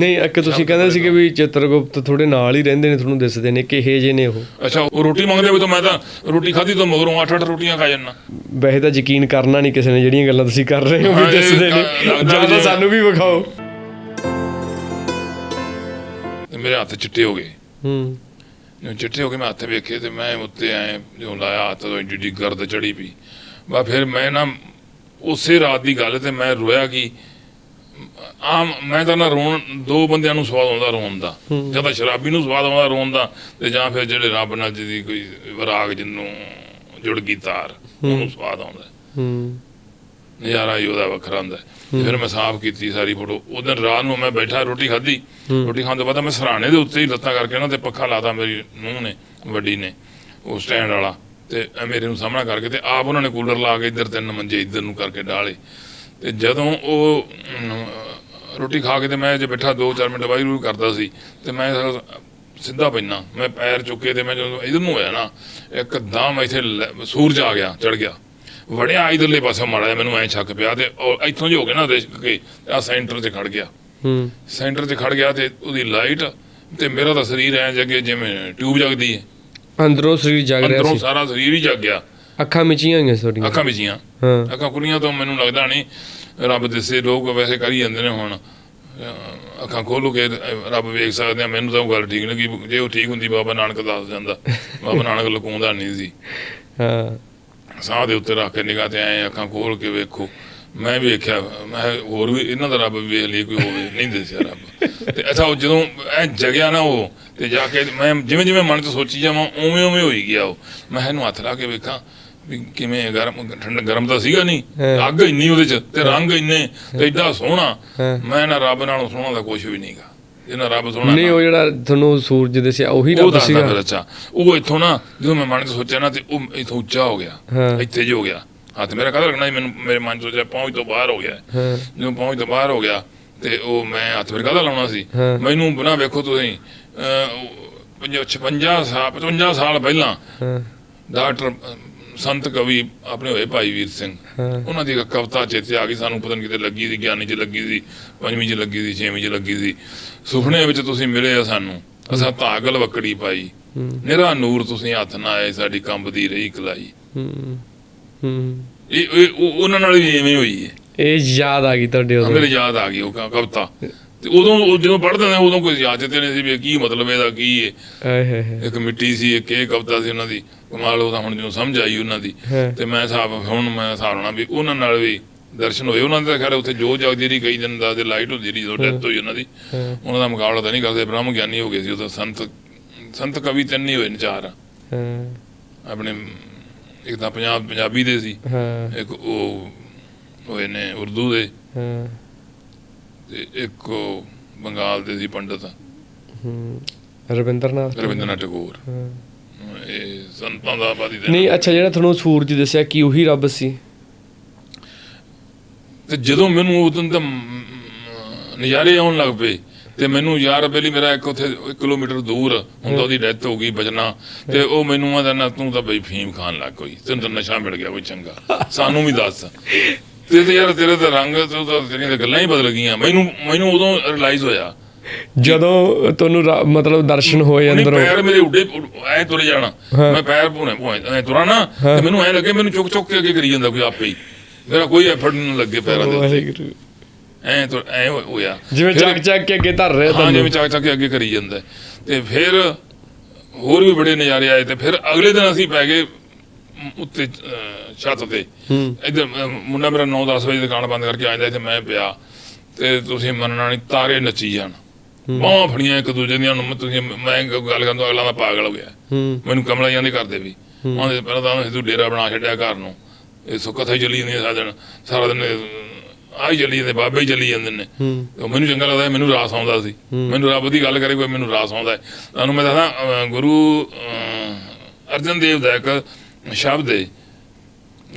ਨਹੀਂ ਇੱਕ ਤੁਸੀਂ ਕਹਿੰਦੇ ਸੀ ਕਿ ਵੀ ਚਿੱਤਰਗੁਪਤ ਥੋੜੇ ਨਾਲ ਹੀ ਰਹਿੰਦੇ ਨੇ ਤੁਹਾਨੂੰ ਦਿਸਦੇ ਨੇ ਕਿਹੇ ਜੇ ਨੇ ਉਹ। ਅੱਛਾ ਉਹ ਰੋਟੀ ਮੰਗਦੇ ਹੋਵੇ ਤਾਂ ਮੈਂ ਤਾਂ ਰੋਟੀ ਖਾਧੀ ਤੋਂ ਮਗਰੋਂ 8-8 ਰੋਟੀਆਂ ਖਾ ਜਾਂਦਾ। ਵੈਸੇ ਤਾਂ ਯਕੀਨ ਕਰਨਾ ਨਹੀਂ ਕਿਸੇ ਨੇ ਜਿਹੜੀਆਂ ਗੱਲਾਂ ਤੁਸੀਂ ਕਰ ਰਹੇ ਹੋ ਵੀ ਦਿਸਦੇ ਨੇ। ਲੱਗਦਾ ਜਾਂ ਤਾਂ ਜਿਵੇਂ- ਸਾਨੂੰ ਵੀ ਵਿਖਾਓ। ਮੇਰੇ ਹੱਥ ਚਿੱਟੇ ਹੋ ਗਏ। ਹੂੰ। ਜਦੋਂ ਚਿੱਟੇ ਹੋ ਗਏ ਮੈਂ ਹੱਥ ਵੇਖੇ ਤੇ ਮੈਂ ਉੱਤੇ ਆਏ ਜੋ ਲਾਇਆ ਹੱਥ ਤੋਂ ਜਿੱਡੀ ਗਰਦ ਚੜੀ ਪਈ। ਬਾ ਫਿਰ ਮੈਂ ਨਾ ਉਸੇ ਰਾਤ ਦੀ ਗੱਲ ਤੇ ਮੈਂ ਰੋਇਆ ਕਿ ਆਮ ਮੈਂ ਤਾਂ ਨਾ ਰੋਣ ਦੋ ਬੰਦਿਆਂ ਨੂੰ ਸਵਾਦ ਆਉਂਦਾ ਰੋਣ ਦਾ। ਜਾਂ ਤਾਂ ਸ਼ਰਾਬੀ ਨੂੰ ਸਵਾਦ ਆਉਂਦਾ ਰੋਣ ਦਾ ਤੇ ਜਾਂ ਫਿਰ ਜਿਹੜੇ ਰੱਬ ਨਾਲ ਜਿਹਦੀ ਕੋਈ ਵਿਰਾਗ ਜਿਹਨੂੰ ਜੁੜ ਗਈ ਤਾਰ ਉਹਨੂੰ ਸਵਾਦ ਆਉਂਦਾ। ਹੂੰ। ਨਜ਼ਾਰਾ ਹੀ ਉਹਦਾ ਵੱਖਰਾ ਹੁੰਦਾ। ਫਿਰ ਮੈਂ ਸਾਫ਼ ਕੀਤੀ ਸਾਰੀ ਫੋਟੋ। ਉਦੋਂ ਰਾਤ ਨੂੰ ਮੈਂ ਬੈਠਾ ਰੋਟੀ ਖਾਧੀ। ਰੋਟੀ ਖਾਣ ਤੋਂ ਬਾਅਦ ਮੈਂ ਸਰਾਣੇ ਦੇ ਉੱਤੇ ਹੀ ਲੱਤਾਂ ਕਰਕੇ ਨਾ ਤੇ ਪੱਖਾ ਲਾਤਾ ਮੇਰੀ ਨੂੰਹ ਨੇ ਵੱਡੀ ਨੇ ਉਹ ਸਟੈਂਡ ਵਾਲਾ। ਤੇ ਮੇਰੇ ਨੂੰ ਸਾਹਮਣਾ ਕਰਕੇ ਤੇ ਆਪ ਉਹਨਾਂ ਨੇ ਕੂਲਰ ਲਾ ਕੇ ਇੱਧਰ ਤਿੰਨ ਮੰਜੇ ਇੱਧਰ ਨੂੰ ਕਰਕੇ ਡਾਲੇ। ਤੇ ਜਦੋਂ ਉਹ ਰੋਟੀ ਖਾ ਕੇ ਤੇ ਮੈਂ ਜੇ ਬੈਠਾ 2-4 ਮਿੰਟ ਵਾਹਿਗੁਰੂ ਕਰਦਾ ਸੀ ਤੇ ਮੈਂ ਸਿੱਧਾ ਪੈਣਾ ਮੈਂ ਪੈਰ ਚੁੱਕੇ ਤੇ ਮੈਂ ਜਦੋਂ ਇਧਰ ਨੂੰ ਹੋਇਆ ਨਾ ਇੱਕਦਮ ਇੱਥੇ ਸੂਰਜ ਆ ਗਿਆ ਚੜ ਗਿਆ। ਵੜਿਆ ਇਧਰਲੇ ਪਾਸੇ ਜਿਹਾ ਮੈਨੂੰ ਐ ਛੱਕ ਪਿਆ ਤੇ ਇੱਥੋਂ ਜੀ ਹੋ ਗਿਆ ਨਾ ਕੇ ਆ ਸੈਂਟਰ 'ਚ ਖੜ ਗਿਆ। ਹੂੰ। ਸੈਂਟਰ 'ਚ ਖੜ ਗਿਆ ਤੇ ਉਹਦੀ ਲਾਈਟ ਤੇ ਮੇਰਾ ਤਾਂ ਸਰੀਰ ਐ ਜਗੇ ਜਿਵੇਂ ਟਿਊਬ ਜਗਦੀ ਹੈ ਅੰਦਰੋਂ ਸਰੀਰ ਜਾਗ ਰਿਹਾ ਅੰਦਰੋਂ ਸੀ। ਸਾਰਾ ਸਰੀਰ ਹੀ ਜਗ ਗਿਆ। ਅੱਖਾਂ ਮਿਚੀਆਂ ਹੋਈਆਂ ਤੁਹਾਡੀਆਂ। ਅੱਖਾਂ ਵਿਚੀਆਂ ਹਾਂ। ਅੱਖਾਂ ਖੁੱਲੀਆਂ ਤੋਂ ਮੈਨੂੰ ਲੱਗਦਾ ਨਹੀਂ ਰੱਬ ਦਿਸੇ ਲੋਕ ਵੈਸੇ ਕਰੀ ਜਾਂਦੇ ਨੇ ਹੁਣ। ਅੱਖਾਂ ਖੋਲੋ ਕੇ ਰੱਬ ਵੇਖ ਸਕਦੇ ਆ ਮੈਨੂੰ ਤਾਂ ਗੱਲ ਠੀਕ ਲੱਗੀ ਜੇ ਉਹ ਠੀਕ ਹੁੰਦੀ ਬਾਬਾ ਨਾਨਕ ਦੱਸ ਜਾਂਦਾ ਬਾਬਾ ਨਾਨਕ ਲੁਕਾਉਂਦਾ ਨਹੀਂ ਸੀ। ਹਾਂ। ਸਾਹ ਦੇ ਉੱਤੇ ਰੱਖ ਕੇ ਨਿਗਾਹ ਤੇ ਐ ਅੱਖਾਂ ਖੋਲ ਕੇ ਵੇਖੋ। ਮੈਂ ਵੀ ਵੇਖਿਆ ਮੈਂ ਹੋਰ ਵੀ ਇਹਨਾਂ ਦਾ ਰੱਬ ਵੇਖ ਲਈ ਕੋਈ ਹੋਵੇ ਨਹੀਂ ਦੱਸਿਆ ਰੱਬ। ਤੇ ਉਹ ਜਦੋਂ ਐ ਜਗਿਆ ਨਾ ਉਹ ਤੇ ਜਾ ਕੇ ਮੈਂ ਜਿਵੇਂ ਜਿਵੇਂ ਮਨ ਚ ਸੋਚੀ ਜਾਵਾਂ ਉਵੇਂ ਉਵੇਂ ਹੋਈ ਗਿਆ ਉਹ। ਮੈਂ ਇਹਨੂੰ ਹੱਥ ਲਾ ਕੇ ਵੇਖਾਂ। ਵੀ ਕਿਵੇਂ ਗਰਮ ਠੰਡਾ ਗਰਮ ਤਾਂ ਸੀਗਾ ਨਹੀਂ। ਅੱਗ ਇੰਨੀ ਉਹਦੇ ਚ ਤੇ ਰੰਗ ਇੰਨੇ ਤੇ ਏਡਾ ਸੋਹਣਾ। ਮੈਂ ਨਾ ਰੱਬ ਨਾਲੋਂ ਸੋਹਣਾ ਦਾ ਕੁਝ ਵੀ ਨਹੀਂਗਾ। ਇਹਨਾਂ ਰੱਬ ਸੋਹਣਾ ਨਹੀਂ ਉਹ ਜਿਹੜਾ ਤੁਹਾਨੂੰ ਸੂਰਜ ਦਿਸਿਆ ਉਹੀ ਉਹ ਰੱਬ ਸੀਗਾ। ਫਿਰ ਅੱਛਾ। ਉਹ ਇੱਥੋਂ ਨਾ ਜਦੋਂ ਮੈਂ ਮਨ ਚ ਸੋਚਿਆ ਨਾ ਤੇ ਉਹ ਇੱਥੋਂ ਉੱਚਾ ਹੋ ਗਿਆ। ਇੱਥੇ ਜੋ ਹੋ ਗਿਆ। ਹੱਥ ਮੇਰਾ ਕਦਰ ਲੱਗਣਾ ਮੈਨੂੰ ਮੇਰੇ ਮਨ ਚ ਸੋਚਿਆ ਪਹੁੰਚ ਤੋਂ ਬਾਹਰ ਹੋ ਗਿਆ। ਜਦੋਂ ਪਹੁੰਚ ਤੋਂ ਬਾਹਰ ਹੋ ਗਿਆ ਤੇ ਉਹ ਮੈਂ ਹੱਥ ਮੇਰੇ ਕਾਹਦਾ ਲਾਉਣਾ ਸੀ। ਮੈਨੂੰ ਬਣਾ ਵੇਖੋ ਤੁਸੀਂ ਅਹ, ਉਹ ਪੰਜਾ- 56 ਸਾਲ 55 ਸਾਲ ਪਹਿਲਾਂ ਡਾਕਟਰ ਸੰਤ ਕਵੀ ਆਪਣੇ ਹੋਏ ਭਾਈ ਵੀਰ ਸਿੰਘ। ਉਹਨਾਂ ਦੀ ਕਵਿਤਾ ਚੇਤੇ ਆ ਗਈ ਸਾਨੂੰ ਪਤਾ ਨਹੀਂ ਕਿਤੇ ਲੱਗੀ ਸੀ ਗਿਆਨੀ 'ਚ ਲੱਗੀ ਸੀ ਪੰਜਵੀਂ 'ਚ ਲੱਗੀ ਸੀ ਛੇਵੀਂ 'ਚ ਲੱਗੀ ਸੀ। ਸੁਪਨੇ ਵਿੱਚ ਤੁਸੀਂ ਮਿਲੇ ਆ ਸਾਨੂੰ ਅਸਾਂ ਧਾਗਲ ਵਕੜੀ ਪਾਈ। ਨਿਹਰਾ ਨੂਰ ਤੁਸੀਂ ਹੱਥ ਨਾ ਆਏ ਸਾਡੀ ਕੰਬਦੀ ਰਹੀ ਕਲਾਈ। ਹੂੰ ਹੂੰ। ਇਹ ਉਹ- ਉਹਨਾਂ ਨਾਲ ਵੀ ਐਵੇਂ ਹੋਈ ਹੈ। ਇਹ ਯਾਦ ਆ ਗਈ ਤੁਹਾਡੇ ਉਦੋਂ। ਮੇਰੇ ਯਾਦ ਆ ਗਈ ਉਹ ਕਵਿਤਾ। ਤੇ ਉਦੋਂ ਉਹ ਜਦੋਂ ਪੜ੍ਹਦੇ ਨੇ ਉਦੋਂ ਕੋਈ ਯਾਦ ਤੇ ਨਹੀਂ ਸੀ ਵੀ ਕੀ ਮਤਲਬ ਇਹਦਾ ਕੀ ਹੈ ਆਏ ਹਾਏ ਇੱਕ ਮਿੱਟੀ ਸੀ ਇੱਕ ਇਹ ਕਵਿਤਾ ਸੀ ਉਹਨਾਂ ਦੀ। ਕਮਾਲ ਉਹਦਾ ਹੁਣ ਜਦੋਂ ਸਮਝ ਆਈ ਉਹਨਾਂ ਦੀ। ਤੇ ਮੈਂ ਹਿਸਾਬ ਹੁਣ ਮੈਂ ਹਿਸਾਬ ਨਾਲ ਵੀ ਉਹਨਾਂ ਨਾਲ ਵੀ ਦਰਸ਼ਨ ਹੋਏ। ਉਹਨਾਂ ਦੇ ਖੈਰ ਉੱਥੇ ਜੋ ਜਗਦੀ ਰਹੀ ਕਈ ਦਿਨ ਦਾ ਤੇ ਲਾਈਟ ਹੁੰਦੀ ਰਹੀ ਜਦੋਂ ਡੈਥ ਹੋਈ ਉਹਨਾਂ ਦੀ। ਉਹਨਾਂ ਦਾ ਮੁਕਾਬਲਾ ਤਾਂ ਨਹੀਂ ਕਰਦੇ ਬ੍ਰਹਮ ਗਿਆਨੀ ਹੋ ਗਏ ਸੀ ਤਾਂ ਸੰਤ ਸੰਤ ਕਵੀ ਤਿੰਨ ਹੀ ਹੋਏ ਨੇ ਚਾਰ। ਹਾਂ। ਆਪਣੇ ਇੱਕ ਤਾਂ ਪੰਜਾਬ ਪੰਜਾਬੀ ਦੇ ਸੀ। ਇੱਕ ਉਹ ਹੋਏ ਨੇ ਉਰਦੂ ਦੇ। ਹਾਂ। ਤੇ ਇੱਕ ਉਹ ਬੰਗਾਲ ਦੇ ਸੀ ਪੰਡਤ ਹੂੰ। ਰਵਿੰਦਰਨਾਥ ਰਵਿੰਦਰਨਾਥ ਟੈਗੋਰ। ਇਹ ਸੰਤਾਂ ਦਾ ਆਬਾਦੀ ਦੇ ਨਹੀਂ ਅੱਛਾ ਜਿਹੜਾ ਤੁਹਾਨੂੰ ਸੂਰਜ ਦਿਸਿਆ ਕੀ ਉਹੀ ਰੱਬ ਸੀ। ਤੇ ਜਦੋਂ ਮੈਨੂੰ ਉਦੋਂ ਤਾਂ ਮ- ਨਜ਼ਾਰੇ ਆਉਣ ਲੱਗ ਪਏ ਤੇ ਮੈਨੂੰ ਯਾਰ ਪਹਿਲੀ ਮੇਰਾ ਇੱਕ ਉੱਥੇ 1 ਕਿਲੋਮੀਟਰ ਦੂਰ ਹੁੰਦਾ ਉਹਦੀ ਡੈਥ ਹੋ ਗਈ ਬਚਣਾ ਤੇ ਉਹ ਮੈਨੂੰ ਆਦਾ ਨਾ ਤੂੰ ਤਾਂ ਬਈ ਫੀਮ ਖਾਣ ਲੱਗ ਕੋਈ। ਤੈਨੂੰ ਤਾਂ ਨਸ਼ਾ ਮਿਲ ਗਿਆ ਕੋਈ ਚੰਗਾ। ਸਾਨੂੰ ਵੀ ਦੱਸ। ਤੇ ਤੇ ਯਾਰ ਤੇਰੇ ਤਾਂ ਰੰਗ ਤੂੰ ਤਾਂ ਤੇਰੀਆਂ ਤਾਂ ਗੱਲਾਂ ਹੀ ਬਦਲ ਗਈਆਂ। ਮੈਨੂੰ ਮੈਨੂੰ ਉਦੋਂ ਰਿਅਲਾਈਜ਼ ਹੋਇਆ ਜਦੋਂ ਤੁਹਾਨੂੰ ਰਾ- ਮਤਲਬ ਦਰਸ਼ਨ ਹੋਏ ਨਹੀਂ ਅੰਦਰੋਂ। ਪੈਰ ਮੇਰੇ ਉੱਡੇ ਐ ਤੁਰੇ ਜਾਣਾ। ਮੈਂ ਪੈਰ ਭੂਨੇ ਐ ਤੁਰਾਂ ਨਾ। ਤੇ ਮੈਨੂੰ ਐ ਲੱਗੇ ਮੈਨੂੰ ਚੁੱਕ ਚੁੱਕ ਕੇ ਅੱਗੇ ਕਰੀ ਜਾਂਦਾ ਕੋਈ ਆਪੇ ਹੀ। ਮੇਰਾ ਕੋਈ ਐਫਰਟ ਨਹੀਂ ਲੱਗੇ ਪੈਰਾਂ ਦੇ ਉੱਤੇ। ਵਾਹਿਗੁਰੂ। ਐ ਤੁਰ ਐ ਹੋਇਆ। ਜਿਵੇਂ ਫਿਰ- ਚੱਕ ਚੱਕ ਕੇ ਅੱਗੇ ਧਰ ਰਿਹਾ ਹਾਂ ਤੁਹਾਨੂੰ। ਜਿਵੇਂ ਚੱਕ ਚੱਕ ਕੇ ਅੱਗੇ ਕਰੀ ਜਾਂਦਾ। ਹੈ। ਤੇ ਫਿਰ ਹੋਰ ਵੀ ਬੜੇ ਨਜ਼ਾਰੇ ਆਏ ਤੇ ਫਿਰ ਅਗਲੇ ਦਿਨ ਅਸੀਂ ਪੈ ਗਏ ਉੱਤੇ ਛੱਤ ਤੇ। ਇੱਧਰ ਮੁੰਡਾ ਮੇਰਾ 9-10 ਵਜੇ ਦੁਕਾਨ ਬੰਦ ਕਰਕੇ ਆਇਆ ਤੇ ਮੈਂ ਪਿਆ। ਤੇ ਤੁਸੀਂ ਮੰਨਣਾ ਨਹੀਂ ਤਾਰੇ ਨੱਚੀ ਜਾਣ। ਬਾਹਾਂ ਫੜੀਆਂ ਇੱਕ ਦੂਜੇ ਦੀਆਂ ਨੂੰ ਤੁਸੀਂ ਮੈਂ ਗੱਲ ਕਰਨ ਤੋਂ ਅਗਲਾ ਦਾ ਪਾਗਲ ਹੋ ਗਿਆ। ਮੈਨੂੰ ਕਮਲਾ ਜਾਂਦੇ ਕਰਦੇ ਵੀ ਉਹਦੇ ਪਹਿਲਾਂ ਤਾਂ ਤੂੰ ਡੇਰਾ ਬਣਾ ਛੱਡਿਆ ਘਰ ਨੂੰ। ਇਹ ਸੁੱਕਾ ਥਾਈ ਚੱਲੀ ਜਾਂਦੀ ਸਾਰਾ ਦਿਨ ਸਾਰਾ ਦਿਨ ਆਈ ਚੱਲੀ ਜਾਂਦੇ ਬਾਬੇ ਹੀ ਚੱਲੀ ਜਾਂਦੇ ਨੇ। ਉਹ ਮੈਨੂੰ ਚੰਗਾ ਲੱਗਦਾ ਮੈਨੂੰ ਰਾਸ ਆਉਂਦਾ ਸੀ। ਮੈਨੂੰ ਰੱਬ ਦੀ ਗੱਲ ਕਰੇ ਕੋਈ ਮੈਨੂੰ ਰਾਸ ਆਉਂਦਾ ਹੈ। ਤੁਹਾਨੂੰ ਮੈਂ ਅਹ, ਗੁਰੂ ਅਰਜਨ ਦੇਵ ਦਾ ਇੱਕ ਸ਼ਬਦ ਹੈ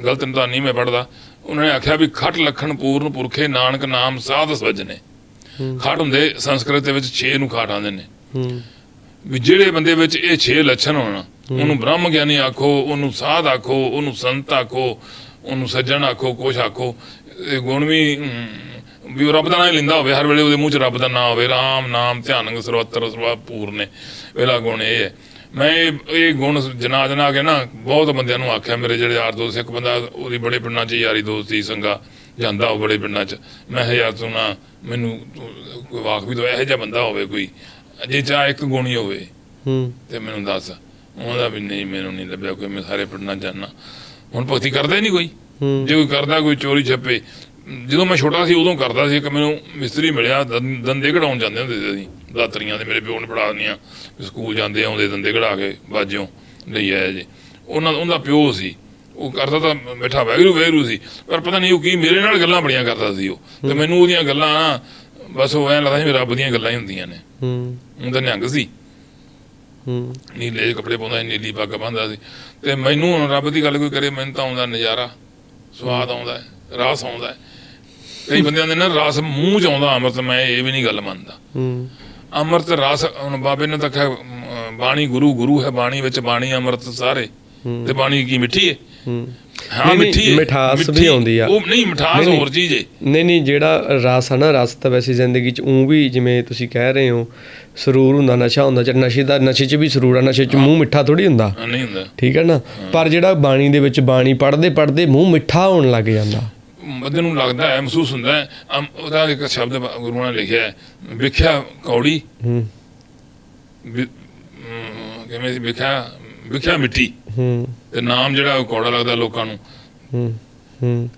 ਗਲਤ ਨਹੀਂ ਮੈਂ ਪੜਦਾ ਉਹਨਾਂ ਨੇ ਆਖਿਆ ਵੀ ਖਟ ਲਖਣ ਪੂਰਨ ਪੁਰਖੇ ਨਾਨਕ ਨਾਮ ਸਾਧ ਸਵਜਨੇ। ਖਟ ਹੁੰਦੇ ਸੰਸਕ੍ਰਿਤ ਦੇ ਵਿੱਚ 6 ਨੂੰ ਖਾਟ ਆਉਂਦੇ ਨੇ। ਵੀ ਜਿਹੜੇ ਬੰਦੇ ਵਿੱਚ ਇਹ 6 ਲੱਛਣ ਹੋਣ ਉਹਨੂੰ ਬ੍ਰਹਮ ਗਿਆਨੀ ਆਖੋ ਉਹਨੂੰ ਸਾਧ ਆਖੋ ਉਹਨੂੰ ਸੰਤ ਆਖੋ ਉਹਨੂੰ ਸੱਜਣ ਆਖੋ ਕੁਛ ਆਖੋ ਇਹ ਗੁਣ ਵੀ ਵੀ ਉਹ ਰੱਬ ਦਾ ਨਾਮ ਲੈਂਦਾ ਹੋਵੇ। ਹਰ ਵੇਲੇ ਉਹਦੇ ਮੂੰਹ 'ਚ ਰੱਬ ਦਾ ਨਾਮ ਹੋਵੇ। ਰਾਮ ਨਾਮ ਧਿਆਨੰਗ ਸਰਵਤਰ ਸਰਵਾ ਪੂਰਨੇ। ਇਹਦਾ ਗੁਣ ਇਹ ਹੈ। ਮੈਂ ਇਹ ਇਹ ਗੁਣ ਜਨਾ ਜਨਾ ਕੇ ਨਾ ਬਹੁਤ ਬੰਦਿਆਂ ਨੂੰ ਆਖਿਆ ਮੇਰੇ ਜਿਹੜੇ ਯਾਰ ਦੋਸਤ ਇੱਕ ਬੰਦਾ ਉਹਦੀ ਬੜੇ ਪਿੰਡਾਂ 'ਚ ਯਾਰੀ ਦੋਸਤੀ ਸੰਗਾ ਜਾਂਦਾ ਉਹ ਬੜੇ ਪਿੰਡਾਂ 'ਚ। ਮੈਂ ਯਾਰ ਤੂੰ ਨਾ ਮੈਨੂੰ ਕੋਈ ਵਾਕ ਵੀ ਦੋ ਇਹੋ ਜਿਹਾ ਬੰਦਾ ਹੋਵੇ ਕੋਈ ਜੇ ਚਾਹ ਇੱਕ ਗੁਣ ਹੀ ਹੋਵੇ ਹੂੰ। ਤੇ ਮੈਨੂੰ ਦੱਸ। ਉਹਦਾ ਵੀ ਨਹੀਂ ਮੈਨੂੰ ਨਹੀਂ ਲੱਭਿਆ ਕੋਈ ਮੈਂ ਸਾਰੇ ਪਿੰਡਾਂ ਜਾਣਾ ਹੁਣ ਭਗਤੀ ਕਰਦਾ ਹੀ ਨਹੀਂ ਕੋਈ। ਜੇ ਕੋਈ ਕਰਦਾ ਕੋਈ ਚੋਰੀ ਛੱਪੇ ਜਦੋਂ ਮੈਂ ਛੋਟਾ ਸੀ ਉਦੋਂ ਕਰਦਾ ਸੀ ਕਿ ਮੈਨੂੰ ਮਿਸਤਰੀ ਮਿਲਿਆ ਦੰ- ਦੰਦੇ ਕਢਾਉਣ ਜਾਂਦੇ ਹੁੰਦੇ ਸੀ ਅਸੀਂ। ਦਾਤਰੀਆਂ ਦੇ ਮੇਰੇ ਪਿਓ ਨੇ ਪੜਾ ਦਿੰਦੀਆਂ ਸਕੂਲ ਜਾਂਦੇ ਆਉਂਦੇ ਦੰਦੇ ਕਢਾ ਕੇ ਬਾਜਿਓ ਲਈ ਆਇਆ ਜੀ। ਉਹਨਾਂ ਉਹਦਾ ਪਿਓ ਸੀ। ਉਹ ਕਰਦਾ ਤਾਂ ਬੈਠਾ ਵੈਗਰੂ ਵੈਗਰੂ ਸੀ। ਪਰ ਪਤਾ ਨਹੀਂ ਉਹ ਕੀ ਮੇਰੇ ਨਾਲ ਗੱਲਾਂ ਬੜੀਆਂ ਕਰਦਾ ਸੀ ਉਹ। ਤੇ ਮੈਨੂੰ ਉਹਦੀਆਂ ਗੱਲਾਂ ਬਸ ਉਹ ਐਂ ਲੱਗਦਾ ਸੀ ਰੱਬ ਦੀਆਂ ਗੱਲਾਂ ਹੀ ਹੁੰਦੀਆਂ ਨੇ। ਹੂੰ। ਉਹਦਾ ਨਿਹੰਗ ਸੀ। ਹੂੰ। ਨੀਲੇ ਕੱਪੜੇ ਪਾਉਂਦਾ ਸੀ ਨੀਲੀ ਪੱਗ ਬੰਨਦਾ ਸੀ। ਤੇ ਮੈਨੂੰ ਰੱਬ ਦੀ ਗੱਲ ਕੋਈ ਕਰੇ ਮੈਨੂੰ ਤਾਂ ਆਉਂਦਾ ਨਜ਼ਾਰਾ। ਸਵਾਦ ਆਉਂਦਾ ਹੈ ਰਸ ਆਉਂਦਾ। ਹੈ ਕਈ ਬੰਦਿਆਂ ਦੇ ਨਾ ਰਸ ਮੂੰਹ ਚ ਆਉਂਦਾ ਅੰਮ੍ਰਿਤ ਮੈਂ ਇਹ ਵੀ ਨਹੀਂ ਗੱਲ ਮੰਨਦਾ। ਹੂੰ। ਅੰਮ੍ਰਿਤ ਰਸ ਹੁਣ ਬਾਬੇ ਨੇ ਤਾਂ ਕਿਹਾ ਅਮ, ਬਾਣੀ ਗੁਰੂ ਗੁਰੂ ਹੈ ਬਾਣੀ ਵਿੱਚ ਬਾਣੀ ਅੰਮ੍ਰਿਤ ਸਾਰੇ। ਤੇ ਬਾਣੀ ਕੀ ਮਿੱਠੀ ਹੈ ਹੂੰ। ਹਾਂ ਨਹੀਂ, ਨਹੀਂ, ਮਿੱਠੀ ਹੈ ਮਿਠਾਸ ਵੀ ਮਿੱਠੀ। ਆਉਂਦੀ ਆ। ਉਹ ਨਹੀਂ ਮਿਠਾਸ। ਹੋਰ ਚੀਜ਼ ਹੈ ਨਹੀਂ ਨਹੀਂ ਜਿਹੜਾ ਰਸ ਆ ਨਾ ਰਸ ਤਾਂ ਵੈਸੇ ਜ਼ਿੰਦਗੀ ਚ ਉਂ ਵੀ ਜਿਵੇਂ ਤੁਸੀਂ ਕਹਿ ਰਹੇ ਹੋ ਸਰੂਰ ਹੁੰਦਾ ਨਸ਼ਾ ਹੁੰਦਾ ਚ ਨਸ਼ੇ ਦਾ ਨਸ਼ੇ ਚ ਵੀ ਸਰੂਰ ਆ ਨਸ਼ੇ ਚ ਮੂੰਹ ਮਿੱਠਾ ਥੋੜੀ ਹੁੰਦਾ। ਹਾਂ, ਨਹੀਂ ਹੁੰਦਾ। ਠੀਕ ਹੈ ਨਾ? ਪਰ ਜਿਹੜਾ ਬਾਣੀ ਦੇ ਵਿੱਚ ਬਾਣੀ ਪੜ੍ਹਦੇ ਪੜ੍ਹਦੇ ਮੂੰਹ ਮਿੱਠਾ ਹੋਣ ਲੱਗ ਜਾਂਦਾ। ਬੰਦੇ ਨੂੰ ਲੱਗਦਾ ਹੈ ਮਹਿਸੂਸ ਹੁੰਦਾ ਹੈ ਉਹਦਾ ਇੱਕ ਸ਼ਬਦ ਗੁਰੂਆਂ ਨੇ ਲਿਖਿਆ ਹੈ ਵਿਖਿਆ ਕੌੜੀ ਹੂੰ। ਕਿਵੇਂ ਸੀ? ਵਿਖਿਆ ਵਿਖਿਆ ਮਿੱਟੀ ਹੂੰ। ਤੇ ਨਾਮ ਜਿਹੜਾ ਉਹ ਕੌੜਾ ਲੱਗਦਾ ਲੋਕਾਂ ਨੂੰ। ਹੂੰ ਹੂੰ।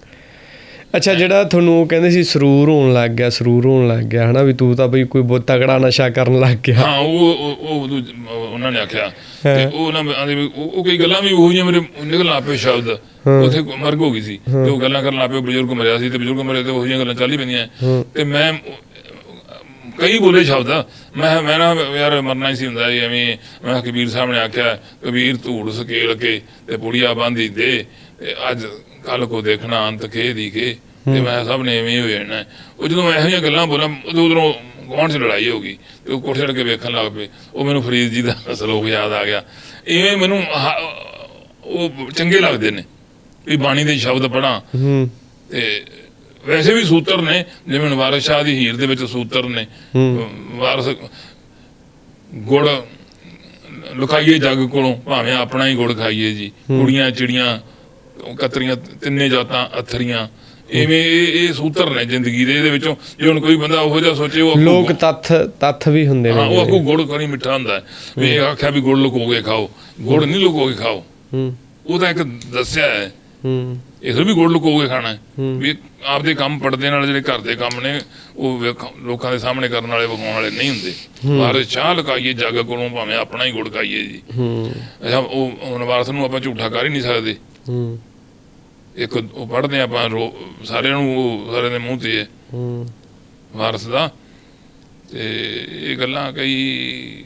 ਅੱਛਾ ਜਿਹੜਾ ਤੁਹਾਨੂੰ ਕਹਿੰਦੇ ਸੀ ਸਰੂਰ ਹੋਣ ਲੱਗ ਗਿਆ ਸਰੂਰ ਹੋਣ ਲੱਗ ਗਿਆ ਹਨਾ ਵੀ ਤੂੰ ਤਾਂ ਬਈ ਕੋਈ ਬਹੁਤ ਤਗੜਾ ਨਸ਼ਾ ਕਰਨ ਲੱਗ ਗਿਆ। ਹਾਂ ਉਹ ਉਹ- ਉਹਨਾਂ ਨੇ ਆਖਿਆ। ਤੇ ਉਹ ਨਾ ਉਹ ਕਈ ਗੱਲਾਂ ਵੀ ਉਹੋ ਜਿਹੀਆਂ ਮੇਰੇ ਨਿਕਲਣ ਆਪੇ ਸ਼ਬਦ। ਉੱਥੇ ਮਰਗ ਹੋ ਗਈ ਸੀ। ਤੇ ਉਹ ਗੱਲਾਂ ਕਰਨ ਲੱਪੇ ਬਜ਼ੁਰਗ ਮਰਿਆ ਸੀ ਤੇ ਬਜ਼ੁਰਗ ਮਰੇ ਤੇ ਉਹੋ ਜਿਹੀਆਂ ਗੱਲਾਂ ਚੱਲ ਹੀ ਪੈਂਦੀਆਂ। ਤੇ ਮੈਂ ਕਈ ਬੋਲੇ ਸ਼ਬਦ ਮੈਂ ਮੈਂ ਨਾ ਯਾਰ ਮਰਨਾ ਹੀ ਸੀ ਹੁੰਦਾ ਸੀ ਐਵੇਂ ਮੈਂ ਕਬੀਰ ਸਾਹਿਬ ਨੇ ਆਖਿਆ ਕਬੀਰ ਧੂੜ ਸਕੇਲ ਕੇ ਤੇ ਪੁੜੀਆ ਬਾਂਧੀ ਦੇ ਤੇ ਅੱਜ ਕੱਲ ਕੋ ਦੇਖਣਾ ਅੰਤ ਕੇ ਦੀ ਕੇ। ਤੇ ਮੈਂ ਸਭ ਨੇ ਐਵੇਂ ਹੀ ਜਾਣਾ। ਉਹ ਜਦੋਂ ਮੈਂ ਇਹੋ ਜਿਹੀਆਂ ਗੱਲਾਂ ਬੋਲਾਂ ਉਦੋਂ ਉਧਰੋਂ ਗਵਾਂਢ 'ਚ ਲੜਾਈ ਹੋ ਗਈ? ਤੇ ਉਹ ਕੋਠੇ ਕੇ ਵੇਖਣ ਲੱਗ ਪਏ। ਉਹ ਮੈਨੂੰ ਫਰੀਦ ਜੀ ਦਾ ਸਲੋਕ ਯਾਦ ਆ ਗਿਆ। ਇਵੇਂ ਮੈਨੂੰ ਉਹ ਚੰਗੇ ਲੱਗਦੇ ਨੇ। ਵੀ ਬਾਣੀ ਦੇ ਸ਼ਬਦ ਪੜਾਂ ਹੂੰ। ਤੇ ਵੈਸੇ ਵੀ ਸੂਤਰ ਨੇ ਜਿਵੇਂ ਵਾਰਿਸ ਸ਼ਾਹ ਦੀ ਹੀਰ ਦੇ ਵਿੱਚ ਸੂਤਰ ਨੇ। ਵਾਰਿਸ ਗੁੜ ਲੁਕਾਈਏ ਜੱਗ ਕੋਲੋਂ ਭਾਵੇਂ ਆਪਣਾ ਹੀ ਗੁੜ ਖਾਈਏ ਜੀ। ਕੁੜੀਆਂ ਚਿੜੀਆਂ ਕਤਰੀਆਂ ਤਿੰਨੇ ਜਾਤਾਂ ਅਥਰੀਆਂ। ਐਵੇਂ ਇਹ ਸੂਤਰ ਨੇ ਜ਼ਿੰਦਗੀ ਦੇ ਇਹਦੇ ਵਿੱਚੋਂ ਜੇ ਹੁਣ ਕੋਈ ਬੰਦਾ ਉਹੋ ਜਿਹਾ ਸੋਚੇ ਉਹ ਲੋਕ ਤੱਥ ਤੱਥ ਵੀ ਹੁੰਦੇ ਹਾਂ ਨੇ ਉਹ ਆਖੂ ਗੁੜ ਕੋਈ ਮਿੱਠਾ ਹੁੰਦਾ ਹੈ। ਵੀ ਇਹ ਆਖਿਆ ਵੀ ਗੁੜ ਲੁਕੋ ਕੇ ਖਾਓ। ਗੁੜ ਨਹੀਂ ਲੁਕੋ ਕੇ ਖਾਓ। ਹੂੰ। ਉਹ ਤਾਂ ਇੱਕ ਦੱਸਿਆ ਹੈ। ਹੂੰ। ਇਹ ਵੀ ਗੁੜ ਲੁਕੋ ਕੇ ਖਾਣਾ ਹੈ। ਵੀ ਆਪਦੇ ਕੰਮ ਪੜਦੇ ਨਾਲ ਜਿਹੜੇ ਘਰ ਦੇ ਕੰਮ ਨੇ ਉਹ ਲੋਕਾਂ ਦੇ ਸਾਹਮਣੇ ਕਰਨ ਵਾਲੇ ਵਿਖਾਉਣ ਵਾਲੇ ਨਹੀਂ ਹੁੰਦੇ। ਬਾਹਰ ਚਾਹ ਲਗਾਈਏ ਜੱਗ ਕੋਲੋਂ ਭਾਵੇਂ ਆਪਣਾ ਹੀ ਗੁੜ ਖਾਈਏ ਜੀ। ਹੂੰ। ਅੱਛਾ ਉਹ ਹੁਣ ਵਾਰਸ ਨੂੰ ਆਪਾਂ ਝੂਠਾ ਕਰ ਹੀ ਨਹੀਂ ਸਕਦੇ। ਹੂੰ। ਇੱਕ ਉਹ ਪੜਦੇ ਆਪਾਂ ਸਾਰਿਆਂ ਨੂੰ ਸਾਰਿਆਂ ਦੇ ਮੂੰਹ ਤੇ ਹੈ। ਹੂੰ। ਵਾਰਸ ਦਾ। ਤੇ ਇਹ ਗੱਲਾਂ ਕਈ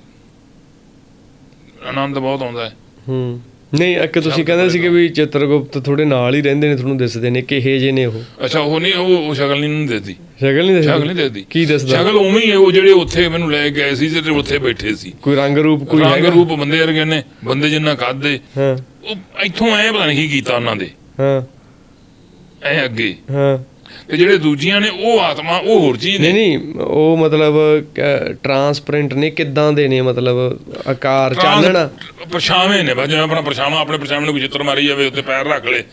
ਆਨੰਦ ਬਹੁਤ ਆਉਂਦਾ ਹੈ। ਹੂੰ। ਨਹੀਂ ਇੱਕ ਤੁਸੀਂ ਕਹਿੰਦੇ ਸੀ ਕਿ ਵੀ ਚਿੱਤਰਗੁਪਤ ਥੋੜੇ ਨਾਲ ਹੀ ਰਹਿੰਦੇ ਨੇ ਤੁਹਾਨੂੰ ਦਿਸਦੇ ਨੇ ਕਿਹੇ ਜੇ ਨੇ ਉਹ? ਅੱਛਾ ਉਹ ਨਹੀਂ ਉਹ ਸ਼ਕਲ ਨਹੀਂ ਨੂੰ ਦੇਦੀ ਸ਼ਕਲ ਨਹੀਂ ਸ਼ਕਲ ਦਿਸਦੀ ਨਹੀਂ ਦੇਦੀ ਕੀ ਦੱਸਦਾ? ਸ਼ਕਲ ਉਵੇਂ ਹੀ ਹੈ ਉਹ ਜਿਹੜੇ ਉੱਥੇ ਮੈਨੂੰ ਲੈ ਕੇ ਗਏ ਸੀ ਤੇ ਉੱਥੇ ਬੈਠੇ ਸੀ। ਕੋਈ ਰੰਗ ਰੂਪ ਕੋਈ ਰੰਗ ਰੂਪ ਬੰਦੇ ਵਰਗੇ ਨੇ ਬੰਦੇ ਜਿੰਨਾ ਕੱਦੇ ਹਾਂ। ਉਹ ਇੱਥੋਂ ਐ ਪਤਾ ਨਹੀਂ ਕੀ ਕੀਤਾ ਉਹਨਾਂ ਦੇ। ਹਾਂ। ਐ ਅੱਗੇ। ਹਾਂ। ਤੇ ਜਿਹੜੇ ਦੂਜੀਆਂ ਨੇ ਉਹ ਆਤਮਾ ਉਹ ਹੋਰ ਚੀਜ਼ ਨੇ। ਨਹੀਂ ਨਹੀਂ ਉਹ ਮਤਲਬ ਟਰਾਂਸਪੇਰੈਂਟ ਨੇ ਕਿੱਦਾਂ ਦੇ ਨੇ ਮਤਲਬ ਆਕਾਰ ਚਾਨਣ? ਪਰਛਾਵੇਂ ਨੇ ਜਿਵੇਂ ਆਪਣਾ ਪਰਛਾਵਾਂ ਆਪਣੇ ਪਰਛਾਵੇਂ ਨੂੰ ਚਿੱਤਰ ਮਾਰੀ ਜਾਵੇ ਉੱਤੇ ਪੈਰ ਰੱਖ ਲੇ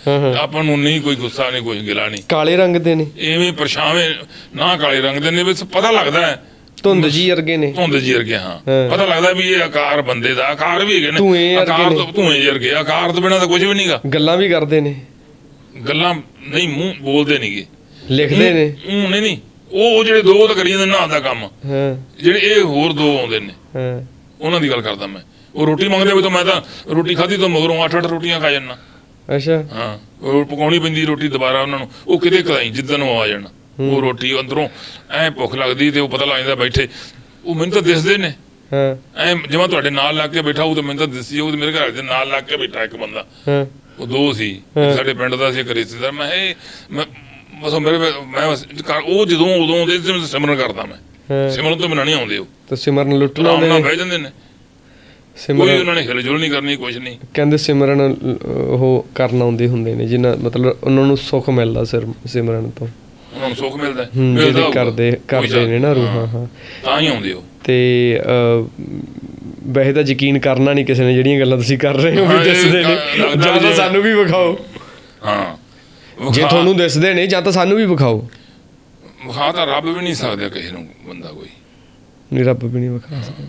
ਆਪਾਂ ਨੂੰ ਨਹੀਂ ਕੋਈ ਗੁੱਸਾ ਨਹੀਂ ਕੋਈ ਗਿਲਾ ਨਹੀਂ। ਕਾਲੇ ਰੰਗ ਦੇ ਨੇ। ਐਵੇਂ ਪਰਛਾਵੇਂ ਨਾ ਕਾਲੇ ਰੰਗ ਦੇ ਨੇ ਬਸ ਪਤਾ ਲੱਗਦਾ ਹੈ। ਧੁੰਦ ਜੀ ਵਰਗੇ ਨੇ। ਧੁੰਦ ਜੀ ਵਰਗੇ ਹਾਂ। ਪਤਾ ਲੱਗਦਾ ਵੀ ਇਹ ਆਕਾਰ ਬੰਦੇ ਦਾ ਆਕਾਰ ਵੀ ਹੈਗੇ ਨੇ। ਆਕਾਰ। ਤੋਂ ਧੂਏ ਵਰਗੇ ਆਕਾਰ ਤੋਂ ਬਿਨਾਂ ਤਾਂ ਕੁਝ ਵੀ ਨਹੀਂਗਾ ਗੱਲਾਂ ਵੀ ਕਰਦੇ ਨੇ। ਗੱਲਾਂ ਨਹੀਂ ਮੂੰਹ ਬੋਲਦੇ ਨਹੀਂਗੇ। ਲਿਖਦੇ ਨੇ। ਉਹ ਨਹੀਂ ਉਹ ਜਿਹੜੇ ਦੋ ਤਾਂ ਕਰੀ ਜਾਂਦੇ ਨਾ ਦਾ ਕੰਮ। ਹਾਂ। ਜਿਹੜੇ ਇਹ ਹੋਰ ਦੋ ਆਉਂਦੇ ਨੇ ਹਾਂ। ਉਹਨਾਂ ਦੀ ਗੱਲ ਕਰਦਾ ਮੈਂ। ਉਹ ਰੋਟੀ ਮੰਗਦੇ ਹੋਵੇ ਤਾਂ ਮੈਂ ਤਾਂ ਰੋਟੀ ਖਾਧੀ ਤੋਂ ਮਗਰੋਂ ਅੱਠ ਅੱਠ ਰੋਟੀਆਂ ਖਾ ਜਾਣਾ ਅੱਛਾ। ਹਾਂ। ਉਹ ਪਕਾਉਣੀ ਪੈਂਦੀ ਰੋਟੀ ਦੁਬਾਰਾ ਉਹਨਾਂ ਨੂੰ। ਉਹ ਕਿਤੇ ਕਦਾਈ ਜਿੱਦਨ ਉਹ ਆ ਜਾਣ। ਉਹ ਰੋਟੀ ਅੰਦਰੋਂ ਐ ਭੁੱਖ ਲੱਗਦੀ ਤੇ ਉਹ ਪਤਾ ਲੱਗ ਜਾਂਦਾ ਬੈਠੇ। ਉਹ ਮੈਨੂੰ ਤਾਂ ਦਿਸਦੇ ਨੇ। ਹਾਂ। ਐ ਜਿਵੇਂ ਤੁਹਾਡੇ ਨਾਲ ਲੱਗ ਕੇ ਬੈਠਾ ਉਹ ਤਾਂ ਮੈਨੂੰ ਤਾਂ ਦਿਸੀ ਉਹ ਮੇਰੇ ਘਰ ਦੇ ਨਾਲ ਲੱਗ ਕੇ ਬੈਠਾ ਇੱਕ ਬੰਦਾ। ਹਾਂ। ਉਹ ਦੋ ਸੀ। ਸਾਡੇ ਪਿੰਡ ਦਾ ਸੀ ਇੱਕ ਰਿਸ਼ਤੇਦਾਰ। ਮੈਂ ਇਹ ਮੈਂ ਬਸ ਉਹ ਮੇਰੇ ਮੈਂ ਬਸ ਘਰ- ਉਹ ਜਦੋਂ ਉਦੋਂ ਆਉਂਦੇ ਸੀ ਮੈਂ ਸਿਮਰਨ ਕਰਦਾ ਮੈਂ। ਹਾਂ। ਸਿਮਰਨ ਤੋਂ ਬਿਨਾਂ ਨਹੀਂ ਆਉਂਦੇ ਉਹ। ਤੇ ਸਿਮਰਨ ਲੁੱਟਣਾ ਆਰਾਮ ਨਾਲ ਨੇ। ਬਹਿ ਜਾਂਦੇ ਨੇ। ਕੋਈ ਸਿਮਰਨ ਉਹਨਾਂ ਨੇ ਹਿਲਜੁਲ ਨਹੀਂ ਕਰਨੀ ਕੁਝ ਨਹੀਂ। ਕਹਿੰਦੇ ਸਿਮਰਨ ਅਹ, ਉਹ ਕਰਨ ਆਉਂਦੇ ਹੁੰਦੇ ਨੇ ਜਿਨ੍ਹਾਂ ਮਤਲਬ ਉਹਨਾਂ ਨੂੰ ਸੁੱਖ ਮਿਲਦਾ ਸਿਰ ਸਿਮਰਨ ਤੋਂ। ਉਹਨਾਂ ਨੂੰ ਸੁੱਖ ਮਿਲਦਾ ਹੈ। ਹੂੰ, ਮਿਲਦਾ ਜਿਹੜੇ ਹੋਊਗਾ। ਕਰਦੇ ਕੋਈ ਕਰਦੇ ਨੇ ਨਾ ਰੂਹ ਹਾਂ, ਤਾਂ ਹੀ ਆਉਂਦੇ ਹੋ ਤੇ ਅ, ਵੈਸੇ ਤਾਂ ਯਕੀਨ ਕਰਨਾ ਨਹੀਂ ਕਿਸੇ ਨੇ ਜਿਹੜੀਆਂ ਗੱਲਾਂ ਤੁਸੀਂ ਕਰ ਰਹੇ ਹੋ ਹਾਂ, ਵੀ ਇਹ ਦਿਸਦੇ ਨੇ। ਲੱਗਦਾ ਜਿਵੇਂ- ਸਾਨੂੰ ਵੀ ਵਿਖਾਓ। ਹਾਂ। ਜੇ ਤੁਹਾਨੂੰ ਦਿਸਦੇ ਨੇ ਜਾਂ ਤਾਂ ਸਾਨੂੰ ਵੀ ਵਿਖਾਓ। ਵਿਖਾ ਤਾਂ ਰੱਬ ਵੀ ਨਹੀਂ ਸਕਦਾ ਕਿਸੇ ਨੂੰ ਬੰਦਾ ਕੋਈ। ਨਹੀਂ ਰੱਬ ਵੀ ਨਹੀਂ ਵਿਖਾ ਸਕਦਾ।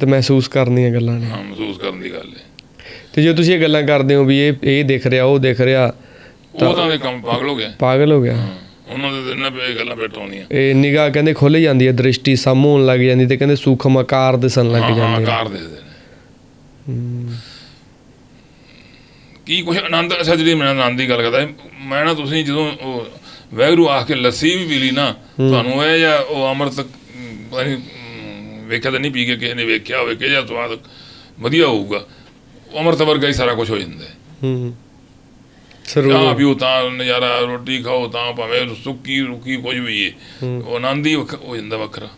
ਤਾਂ ਮਹਿਸੂਸ ਕਰਨੀਆਂ ਗੱਲਾਂ ਨੇ। ਹਾਂ ਮਹਿਸੂਸ ਕਰਨ ਦੀ ਗੱਲ ਹੈ। ਤੇ ਜੇ ਤੁਸੀਂ ਇਹ ਗੱਲਾਂ ਕਰਦੇ ਹੋ ਵੀ ਇਹ ਇਹ ਦਿਖ ਰਿਹਾ ਉਹ ਦਿਖ ਰਿਹਾ ਉਹ ਤਾਂ ਦੇ ਕੰਮ ਪਾਗਲ ਹੋ ਗਿਆ। ਪਾਗਲ ਹੋ ਗਿਆ। ਉਹਨਾਂ ਦੇ ਦਿਨਾਂ ਇਹ ਗੱਲਾਂ ਆਉਂਦੀਆਂ ਇਹ ਨਿਗਾਹ ਕਹਿੰਦੇ ਖੁੱਲ ਜਾਂਦੀ ਹੈ ਦ੍ਰਿਸ਼ਟੀ ਸਾਹਮਣ ਲੱਗ ਜਾਂਦੀ ਤੇ ਕਹਿੰਦੇ ਸੂਖਮ ਆਕਾਰ ਦਿਸਣ ਲੱਗ ਜਾਂਦੇ ਨੇ। ਕਾਰ ਦੇ ਦੇ ਨੇ ਹੂੰ, ਕੀ ਕੁਛ ਆਨੰਦ ਅੱਛਾ ਜਿਹੜੀ ਮੈਂ ਆਨੰਦ ਦੀ ਗੱਲ ਕਰਦਾ ਮੈਂ ਨਾ ਤੁਸੀਂ ਜਦੋਂ ਉਹ ਵੈਗਰੂ ਆਖ ਕੇ ਲੱਸੀ ਵੀ ਪੀ ਲਈ ਨਾ ਤੁਹਾਨੂੰ ਇਹ ਜਾਂ ਉਹ ਅੰਮ੍ਰਿਤ ਵੇਖਿਆ ਤਾਂ ਨਹੀਂ ਪੀ ਕੇ ਕਿਸੇ ਨੇ ਵੇਖਿਆ ਹੋਵੇ ਕਿ ਜਾਂ ਸਵਾਦ ਵਧੀਆ ਹੋਊਗਾ ਅੰਮ੍ਰਿਤ ਵਰਗਾ ਹੀ ਸਾਰਾ ਕੁਝ ਹੋ ਜਾਂਦਾ ਹੈ। ਹੂੰ ਸਰੂਰ ਪੀਓ ਤਾਂ ਨਜ਼ਾਰਾ ਰੋਟੀ ਖਾਓ ਤਾਂ ਭਾਵੇਂ ਸੁੱਕੀ ਰੁੱਕੀ ਕੁਝ ਵੀ ਹੈ ਉਹ ਆਨੰਦ ਹੀ ਹੋ ਜਾਂਦਾ ਵੱਖਰਾ।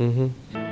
ਹੂੰ ਹੂੰ।